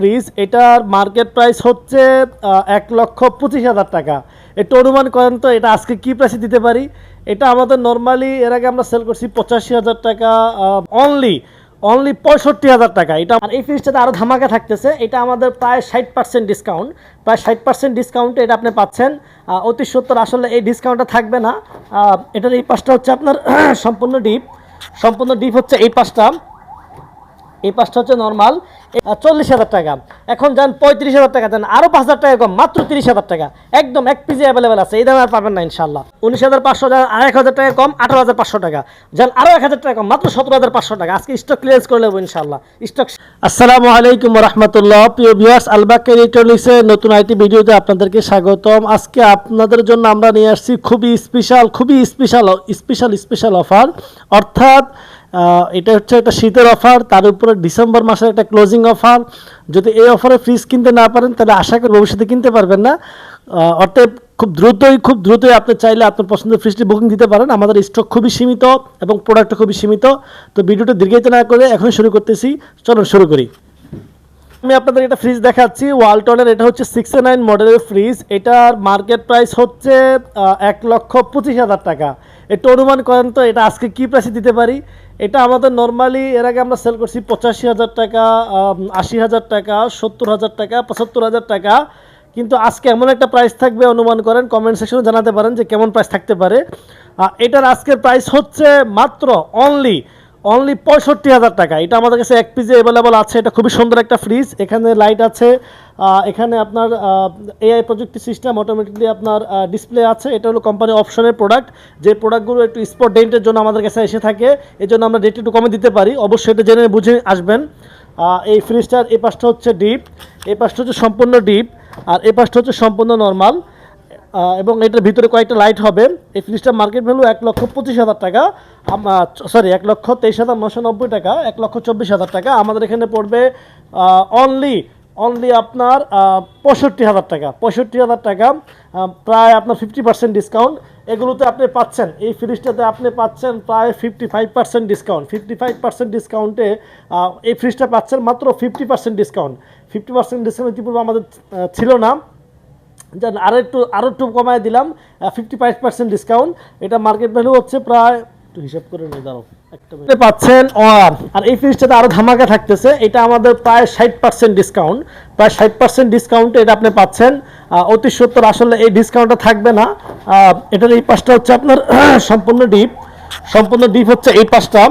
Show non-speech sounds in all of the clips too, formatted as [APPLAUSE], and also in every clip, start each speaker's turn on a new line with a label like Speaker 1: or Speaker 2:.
Speaker 1: Fridge এটার market price হচ্ছে এক লক্ষ পঁচিশ হাজার টাকা। একটু অনুমান করেন তো, এটা আজকে কি প্রাইসে দিতে পারি? এটা আমাদের নর্মালি এর আগে আমরা সেল করছি পঁচাশি হাজার টাকা অনলি অনলি পঁয়ষট্টি হাজার টাকা। এটা আর এই ফ্রিজটাতে আরও ধামাকা থাকতেছে। এটা আমাদের প্রায় ষাট পার্সেন্ট ডিসকাউন্ট প্রায় ষাট পার্সেন্ট ডিসকাউন্টে এটা আপনি পাচ্ছেন। অতি সত্তর আসলে এই ডিসকাউন্টটা থাকবে না। এটার এই পাশটা হচ্ছে আপনার [CLEARS THROAT] সম্পূর্ণ ডিপ সম্পূর্ণ ডিপ হচ্ছে এই পাশটা। এই পাঁচটা হচ্ছে নর্মাল চল্লিশ হাজার টাকা। এখন যান পঁয়ত্রিশ হাজার টাকা দেন আরও পাঁচ হাজার টাকা কম, মাত্র তিরিশ হাজার টাকা। একদম এক পিজি অ্যাভেলেবেল আছে, এই দামে আর পাবেন না ইনশাল্লাহ উনিশ হাজার পাঁচশো যান, আর এক হাজার টাকা কম, আঠারো হাজার পাঁচশো টাকা। যান আরও এক হাজার টাকা কম, মাত্র সতেরো হাজার পাঁচশো টাকা। আজকে স্টক ক্লিয়ারেন্স করে নেব ইনশাল্লাহ স্টক আসসালামু আলাইকুম রহমতুল্লাহ প্রিয় ভিউয়ার্স আলবাকের ইলেকট্রনিক্সের নতুন আইটি ভিডিওতে আপনাদেরকে স্বাগতম। আজকে আপনাদের জন্য আমরা নিয়ে আসছি খুবই স্পেশাল খুবই স্পেশাল স্পেশাল স্পেশাল অফার অর্থাৎ এটা হচ্ছে একটা শীতের অফার তার উপরে ডিসেম্বর মাসের একটা ক্লোজিং অফার যদি এই অফারে ফ্রিজ কিনতে না পারেন, তাহলে আশা করি ভবিষ্যতে কিনতে পারবেন না। অর্থাৎ খুব দ্রুতই খুব দ্রুতই আপনি চাইলে আপনার পছন্দের ফ্রিজটি বুকিং দিতে পারেন। আমাদের স্টক খুবই সীমিত এবং প্রোডাক্টও খুবই সীমিত। তো ভিডিওটা দীর্ঘায়িত না করে এখন শুরু করতেছি। চলুন, শুরু করি। আমি আপনাদের এটা ফ্রিজ দেখাচ্ছি ওয়ালটনের এটা হচ্ছে সিক্স নাইন মডেলের ফ্রিজ এটার মার্কেট প্রাইস হচ্ছে এক লক্ষ পঁচিশ হাজার টাকা। একটু অনুমান করেন তো, এটা আজকে কি প্রাইসে দিতে পারি? এটা আমাদের নর্মালি এর আগে আমরা সেল করছি পঁচাশি হাজার টাকা আশি হাজার টাকা, সত্তর হাজার টাকা, পঁচাত্তর হাজার টাকা। কিন্তু আজকে এমন একটা প্রাইস থাকবে, অনুমান করেন কমেন্ট সেকশনে জানাতে পারেন যে কেমন প্রাইস থাকতে পারে। এটার আজকের প্রাইস হচ্ছে মাত্র অনলি অনলি পঁয়ষট্টি হাজার টাকা। এটা আমাদের কাছে এক পিজে অ্যাভেলেবল আছে। এটা খুবই সুন্দর একটা ফ্রিজ এখানে লাইট আছে। এখানে আপনার এআই প্রযুক্তি সিস্টেম অটোমেটিকলি আপনার ডিসপ্লে আছে। এটা হলো কোম্পানি অপশনের প্রোডাক্ট যে প্রোডাক্টগুলো একটু স্পট ডেন্টের জন্য আমাদের কাছে এসে থাকে এই জন্য আমরা রেট একটু কমে দিতে পারি। অবশ্যই এটা জেনে বুঝে আসবেন। এই ফ্রিজটার এই পাশটা হচ্ছে ডিপ এই পাশটা হচ্ছে সম্পূর্ণ ডিপ আর এই পাশটা হচ্ছে সম্পূর্ণ নর্মাল এবং এটার ভিতরে কয়েকটা লাইট হবে। এই ফ্রিজটার মার্কেট ভ্যালু এক লক্ষ পঁচিশ হাজার টাকা। সরি এক লক্ষ তেইশ হাজার নশো নব্বই টাকা, এক লক্ষ চব্বিশ হাজার টাকা। আমাদের এখানে পড়বে অনলি অনলি আপনার পঁয়ষট্টি হাজার টাকা। পঁয়ষট্টি হাজার টাকা প্রায় আপনার ফিফটি পার্সেন্ট ডিসকাউন্ট এগুলোতে আপনি পাচ্ছেন, এই ফ্রিজটাতে আপনি পাচ্ছেন প্রায় fifty five percent discount fifty five percent ডিসকাউন্টে এই ফ্রিজটা পাচ্ছেন মাত্র fifty percent discount fifty percent discount ইতিপূর্বে আমাদের ছিল না। যান আরও একটু আরও একটু কমায় দিলাম ফিফটি ফাইভ পার্সেন্ট ডিসকাউন্ট এটা মার্কেট ভ্যালু হচ্ছে প্রায় একটু হিসাব করে নিয়ে দাঁড়াও একটা পাচ্ছেন আর আর এই ফ্রিজটাতে আরও ধামাকা থাকতেছে এটা আমাদের প্রায় ষাট পার্সেন্ট ডিসকাউন্ট প্রায় ষাট পার্সেন্ট ডিসকাউন্টে এটা আপনি পাচ্ছেন। অতি সত্তর আসলে এই ডিসকাউন্টটা থাকবে না। এটার এই পাশটা হচ্ছে আপনার [CLEARS THROAT] সম্পূর্ণ ডিপ সম্পূর্ণ ডিপ হচ্ছে এই পাশটা।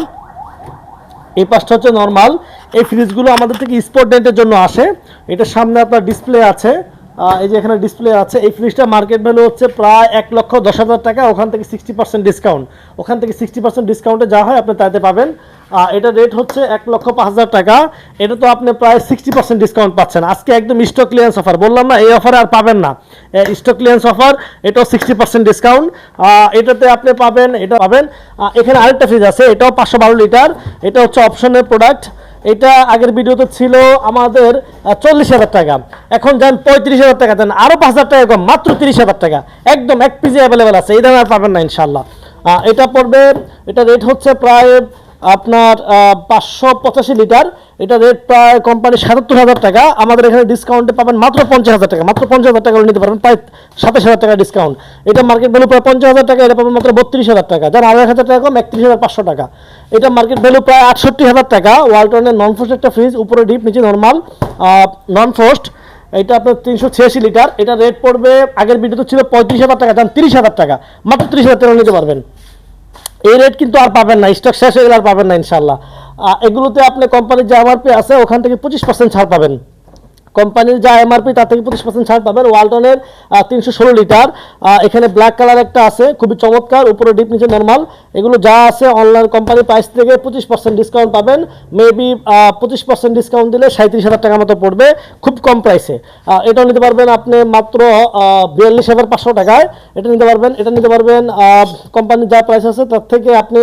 Speaker 1: এই পাশটা হচ্ছে নর্মাল এই ফ্রিজগুলো আমাদের থেকে স্পোর্ট ডেন্টের জন্য আসে। এটার সামনে আপনার ডিসপ্লে আছে। এই যে এখানে ডিসপ্লে আছে, এই ফ্রিজটা মার্কেট ভ্যালু হচ্ছে প্রায় এক লক্ষ দশ হাজার টাকা, ওখান থেকে সিক্সটি পার্সেন্ট ডিসকাউন্ট ওখান থেকে সিক্সটি পার্সেন্ট ডিসকাউন্টে যা হয় আপনি তাতে পাবেন। এটা রেট হচ্ছে এক লক্ষ পাঁচ হাজার টাকা, এটা তো আপনি প্রায় সিক্সটি পার্সেন্ট ডিসকাউন্ট পাচ্ছেন। আজকে একদম স্টক ক্লিয়ারেন্স অফার বললাম না, এই অফারে আর পাবেন না। স্টক ক্লিয়ারেন্স অফার এটাও সিক্সটি পার্সেন্ট ডিসকাউন্ট এটাতে আপনি পাবেন, এটা পাবেন। এখানে আরেকটা ফ্রিজ আছে, এটাও পাঁচশো বারো লিটার এটা হচ্ছে অপশনের প্রোডাক্ট এটা আগের ভিডিওতে ছিল আমাদের চল্লিশ হাজার টাকা। এখন যান পঁয়ত্রিশ হাজার টাকা দেন আরও পাঁচ হাজার টাকা মাত্র তিরিশ হাজার টাকা। একদম এক পিজি অ্যাভেলেবেল আছে, এই দামে আর পাবেন না ইনশাল্লাহ এটা পড়বে, এটা রেট হচ্ছে প্রায় আপনার পাঁচশো পঁচাশি লিটার। এটা রেট প্রায় কোম্পানি সাতাত্তর হাজার টাকা। আমাদের এখানে ডিসকাউন্টে পাবেন মাত্র পঞ্চাশ হাজার টাকা। মাত্র পঞ্চাশ হাজার টাকা নিতে পারবেন। প্রায় সাতাশ হাজার টাকা ডিসকাউন্ট এটা মার্কেট ভ্যালু প্রায় পঞ্চাশ হাজার টাকা, এটা পাবেন মাত্র বত্রিশ হাজার টাকা। যার আড়াই হাজার টাকা কম, একত্রিশ হাজার পাঁচশো টাকা। এটা মার্কেট ভ্যালু প্রায় আটষট্টি হাজার টাকা। ওয়ালটনের নন ফোস্ট একটা ফ্রিজ উপরে ডিপ নিচে নর্মাল নন ফোস্ট এটা আপনার তিনশো ছিয়াশি লিটার। এটা রেট পড়বে, আগের ভিডিওতে ছিল পঁয়ত্রিশ হাজার টাকা, যান তিরিশ হাজার টাকা। মাত্র তিরিশ হাজার টাকা নিতে পারবেন। এই রেট কিন্তু আর পাবেন না স্টক শেষ হয়ে গেলে আর পাবেন না ইনশাল্লাহ এগুলোতে আপনি কোম্পানির যে আমার পে আছে, ওখান থেকে পঁচিশ পার্সেন্ট ছাড় পাবেন। কোম্পানির যা এমআরপি তার থেকে পঁচিশ পার্সেন্ট ছাড় পাবেন। ওয়ালটনের তিনশো ষোলো লিটার। এখানে ব্ল্যাক কালার একটা আছে, খুবই চমৎকার, উপরে ডিপ নিচে নর্মাল এগুলো যা আছে অনলাইন কোম্পানির প্রাইস থেকে পঁচিশ পার্সেন্ট ডিসকাউন্ট পাবেন। মেবি পঁচিশ পার্সেন্ট ডিসকাউন্ট দিলে সাঁত্রিশ হাজার টাকা মতো পড়বে, খুব কম প্রাইসে এটাও নিতে পারবেন আপনি মাত্র বিয়াল্লিশ হাজার পাঁচশো টাকায়। এটা নিতে পারবেন, এটা নিতে পারবেন কোম্পানির যা প্রাইস আছে, তার থেকে আপনি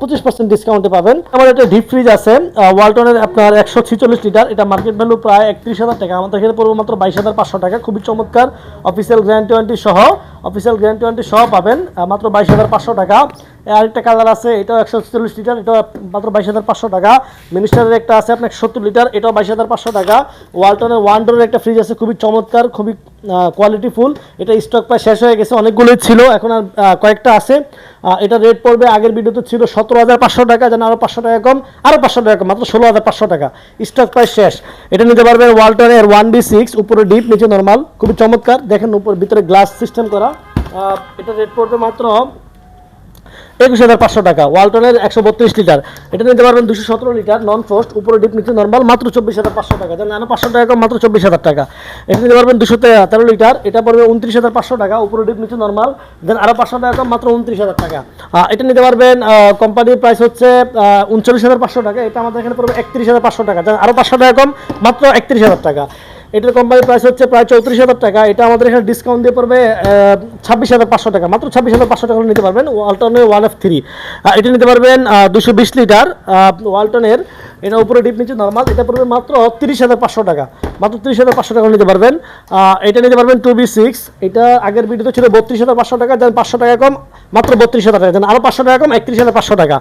Speaker 1: পঁচিশ পার্সেন্ট ডিসকাউন্টে পাবেন। আমার একটা ডিপ ফ্রিজ আছে ওয়ালটনের আপনার একশো ছিচল্লিশ লিটার। এটা মার্কেট ভ্যালু প্রায় একত্রিশ হাজার টাকা। আমাদের এখানে পড়বে মাত্র বাইশ হাজার পাঁচশো টাকা। খুবই চমৎকার। অফিসিয়াল গ্যারান্টি ওয়ান্টি সহ অফিসিয়াল গ্যারান্টি ওয়ারেন্টি সহ পাবেন মাত্র বাইশ হাজার পাঁচশো টাকা। আরেকটা কালার আছে, এটাও একশো চল্লিশ লিটার, এটাও মাত্র বাইশ হাজার পাঁচশো টাকা। মিনিস্টারের একটা আছে, আপনার সত্তর লিটার, এটাও বাইশ হাজার পাঁচশো টাকা। ওয়ালটনের ওয়ান ডোরের একটা ফ্রিজ আছে, খুবই চমৎকার, খুবই কোয়ালিটি ফুল এটা স্টক প্রায় শেষ হয়ে গেছে, অনেকগুলোই ছিল, এখন আর কয়েকটা আছে। এটা রেট পড়বে, আগের ভিডিওতে ছিল সতেরো হাজার পাঁচশো টাকা, যেন আরও পাঁচশো টাকা কম আরও পাঁচশো টাকা কম, মাত্র ষোলো হাজার পাঁচশো টাকা। স্টক প্রায় শেষ। এটা নিতে পারবেন ওয়ালটনের ওয়ান বি সিক্স উপরে ডিপ নিচে নর্মাল খুবই চমৎকার। দেখেন উপর, ভিতরে গ্লাস সিস্টেম করা। এটা রেট পড়বে মাত্র একুশ হাজার পাঁচশো টাকা। ওয়ালটনের একশো বত্রিশ লিটার। এটা নিতে পারবেন দুশো সতেরো লিটার নন ফ্রস্ট উপরে ডিপ নিচে নর্মাল মাত্র চব্বিশ হাজার পাঁচশো টাকা। যেন আরও পাঁচশো টাকা মাত্র চব্বিশ হাজার টাকা। এটা নিতে পারবেন দুশো তেরো লিটার, এটা পড়বে উনত্রিশ হাজার পাঁচশো টাকা, উপরে ডিপ নিচে নর্মাল দেন আরও পাঁচশো টাকা মাত্র উনত্রিশ হাজার টাকা। এটা নিতে পারবেন কোম্পানির প্রাইস হচ্ছে উনচল্লিশ হাজার পাঁচশো টাকা, এটা আমাদের এখানে পড়বে একত্রিশ হাজার পাঁচশো টাকা। যেন আরও পাঁচশো টাকা কম, মাত্র একত্রিশ হাজার টাকা। এটার কোম্পানির প্রাইস হচ্ছে প্রায় চৌত্রিশ হাজার টাকা। এটা আমাদের এখানে ডিসকাউন্ট দিয়ে পড়বে ছাব্বিশ হাজার পাঁচশো টাকা। মাত্র ছাব্বিশ হাজার পাঁচশো টাকা নিতে পারবেন ওয়ালটনের ওয়ান এফ থ্রি এটা নিতে পারবেন দুশো বিশ লিটার। ওয়ালটনের এটা উপরে ডিপ নিচে নর্মাল এটা পড়বে মাত্র তিরিশ হাজার পাঁচশো টাকা। মাত্র ত্রিশ হাজার পাঁচশো টাকা নিতে পারবেন। এটা নিতে পারবেন টু বি সিক্স এটা আগের ভিডিওতে ছিল বত্রিশ হাজার পাঁচশো টাকা যেন পাঁচশো টাকা কম, মাত্র বত্রিশ হাজার টাকা যেন আরও পাঁচশো টাকা কম, একত্রিশ হাজার পাঁচশো টাকা।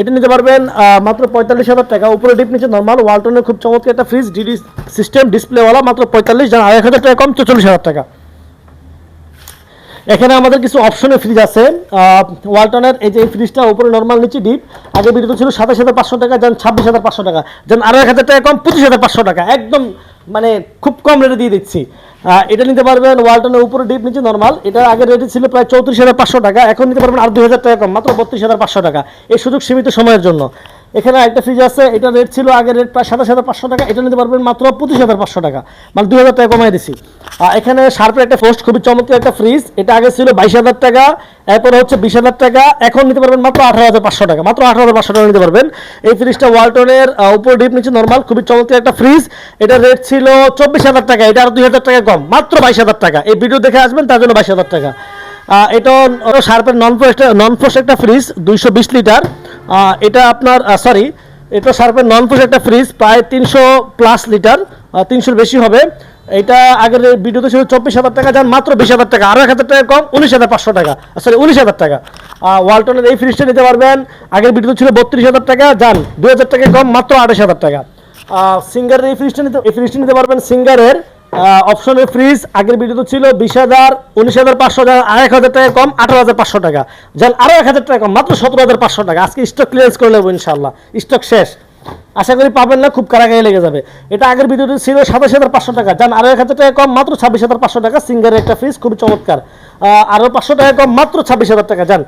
Speaker 1: এটা নিতে পারবেন মাত্র পঁয়তাল্লিশ হাজার টাকা। উপরে ডিপ নিচে নর্মাল ওয়ালটনের খুব চমৎকার একটা ফ্রিজ ডিডি সিস্টেম ডিসপ্লেওয়ালা মাত্র পঁয়তাল্লিশ যেন আড়াই হাজার টাকা কম, চল্লিশ হাজার টাকা। এখানে আমাদের কিছু অপশনের ফ্রিজ আছে। ওয়ালটনের এই যে ফ্রিজটা উপরে নর্মাল নিচে ডিপ আগে বিদ্যুৎ ছিল সাতাশ হাজার পাঁচশো টাকা, যেন ছাব্বিশ হাজার পাঁচশো টাকা, যেন আরও এক হাজার টাকা কম, পঁচিশ হাজার পাঁচশো টাকা, একদম মানে খুব কম রেটে দিয়ে দিচ্ছি। এটা নিতে পারবেন ওয়ালটনের উপরে ডিপ নিচে নর্মাল এটা আগে রেটে ছিল প্রায় চৌত্রিশ হাজার পাঁচশো টাকা, এখন নিতে পারবেন আর দুই হাজার টাকা কম, মাত্র বত্রিশ হাজার পাঁচশো টাকা। এই সুযোগ সীমিত সময়ের জন্য। এখানে একটা ফ্রিজ আছে, এটা রেট ছিল আগে রেট প্রায় সাতাশ হাজার পাঁচশো টাকা, এটা নিতে পারবেন মাত্র পঁচিশ হাজার পাঁচশো টাকা মানে দুই হাজার টাকা কমাই দিছি। আর এখানে শার্পের একটা ফোস্ট খুবই চমৎকার একটা ফ্রিজ এটা আগে ছিল বাইশ হাজার টাকা, এরপরে হচ্ছে বিশ হাজার টাকা, এখন নিতে পারবেন মাত্র আঠারো হাজার পাঁচশো টাকা, মাত্র আঠারো হাজার পাঁচশো টাকা নিতে পারবেন। এই ফ্রিজটা ওয়ালটনের উপর ডিপ নিচে নর্মাল খুবই চমৎকার একটা ফ্রিজ এটা রেট ছিল চব্বিশ হাজার টাকা, এটা আর দুই হাজার টাকা কম, মাত্র বাইশ হাজার টাকা। এই ভিডিও দেখে আসবেন, তার জন্য বাইশ হাজার টাকা। এটা শার্পের নন ফ্রোস্ট নন ফ্রোস্ট একটা ফ্রিজ দুইশো বিশ লিটার। এটা আপনার সরি এটা শার্পের নন ফ্রোস্ট একটা ফ্রিজ, প্রায় তিনশো প্লাস লিটার তিনশোর বেশি হবে। এটা আগের ভিডিওতে ছিল চব্বিশ হাজার টাকা যান মাত্র বিশ হাজার টাকা এক হাজার টাকা কম, উনিশ হাজার পাঁচশো টাকা। সরি উনিশ হাজার টাকা। ওয়ালটনের এই ফ্রিজটা নিতে পারবেন, আগের ভিডিওতে ছিল বত্রিশ হাজার টাকা, যান দু হাজার টাকা কম, মাত্র আঠাশ হাজার টাকা। সিঙ্গারের এই ফ্রিজটা নিতে, এই ফ্রিজটা নিতে পারবেন সিঙ্গারের অপশনের ফ্রিজ আগের ভিডিও তো ছিল বিশ হাজার, উনিশ হাজার পাঁচশো টাকা এক হাজার টাকা কম, আঠারো হাজার পাঁচশো টাকা। যান আরও এক হাজার টাকা কম, মাত্র সতেরো হাজার পাঁচশো টাকা। আজকে স্টক ক্লিয়ার করে নেব ইনশাল্লাহ স্টক শেষ। আশা করি পাবেন না খুব কারাগারি লেগে যাবে। এটা আগের ভিডিওতে ছিল সাতাশ হাজার পাঁচশো টাকা। যান আরও এক হাজার টাকা কম মাত্র ছাব্বিশ হাজার পাঁচশো টাকা। সিঙ্গারের একটা ফ্রিজ খুবই চমৎকার। আহ, আরও পাঁচশো টাকা কম মাত্র ছাব্বিশ হাজার টাকা। যান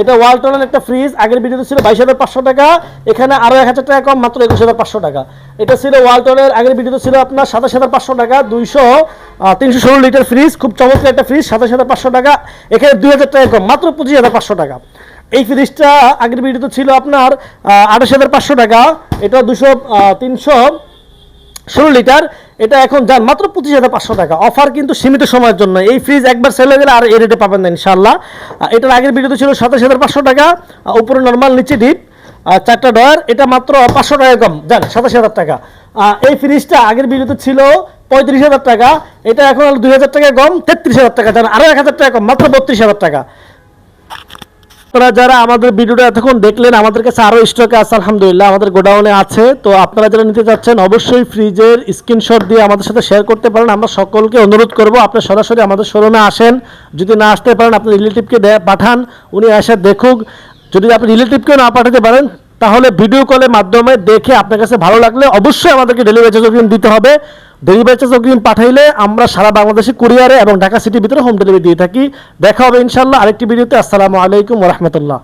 Speaker 1: এটা ওয়ালটনের একটা ফ্রিজ আগের ভিডিওতে ছিল বাইশ হাজার পাঁচশো টাকা। এখানে আরও এক হাজার টাকা কম মাত্র একুশ হাজার পাঁচশো টাকা। এটা ছিল ওয়ালটনের আগের ভিডিওতে ছিল আপনার সাতাশ হাজার পাঁচশো টাকা। দুইশো তিনশো ষোলো লিটার ফ্রিজ খুব চমৎকার একটা ফ্রিজ সাতাশ হাজার পাঁচশো টাকা। এখানে দুই হাজার টাকা কম মাত্র পঁচিশ হাজার পাঁচশো টাকা। এই ফ্রিজটা আগের ভিডিওতে ছিল আপনার আঠাশ হাজার পাঁচশো টাকা। এটা দুশো তিনশো ষোলো লিটার। এটা এখন যান মাত্র পঁচিশ হাজার পাঁচশো টাকা। অফার কিন্তু সীমিত সময়ের জন্য। এই ফ্রিজ একবার সেল হয়ে গেলে আর এই রেটে পাবেন না ইনশাল্লাহ এটার আগের ভিডিওতে ছিল সাতাশ হাজার পাঁচশো টাকা। উপরে নর্মাল নিচে ডিপ চারটা ডয়ার এটা মাত্র পাঁচশো টাকা কম। যান, সাতাশ হাজার টাকা। এই ফ্রিজটা আগের ভিডিওতে ছিল পঁয়ত্রিশ হাজার টাকা। এটা এখন দুই হাজার টাকা কম, তেত্রিশ হাজার টাকা। যান আরও এক হাজার টাকা কম, মাত্র বত্রিশ হাজার টাকা। আপনারা যারা আমাদের ভিডিওটা এতক্ষণ দেখলেন, আমাদের কাছে আরও স্টকে আছে, আলহামদুলিল্লাহ, আমাদের গোডাউনে আছে। তো আপনারা যারা নিতে চাচ্ছেন, অবশ্যই ফ্রিজের স্ক্রিনশট দিয়ে আমাদের সাথে শেয়ার করতে পারেন। আমরা সকলকে অনুরোধ করব, আপনি সরাসরি আমাদের শোরুমে আসেন। যদি না আসতে পারেন, আপনি রিলেটিভকে পাঠান, উনি এসে দেখুক। যদি আপনি রিলেটিভকেও না পাঠাতে পারেন, তাহলে ভিডিও কলের মাধ্যমে দেখে আপনার কাছে ভালো লাগলে অবশ্যই আমাদেরকে ডেলিভারি চার্জ দিতে হবে। ডেলিভারি চার্জ অগ্রিম পাঠাইলে আমরা সারা বাংলাদেশে কুরিয়ারে এবং ঢাকা সিটির ভিতরে হোম ডেলিভারি দিয়ে থাকি। দেখা হবে ইনশাল্লাহ আরেকটি ভিডিওতে। আসসালামু আলাইকুম রহমতুল্লাহ।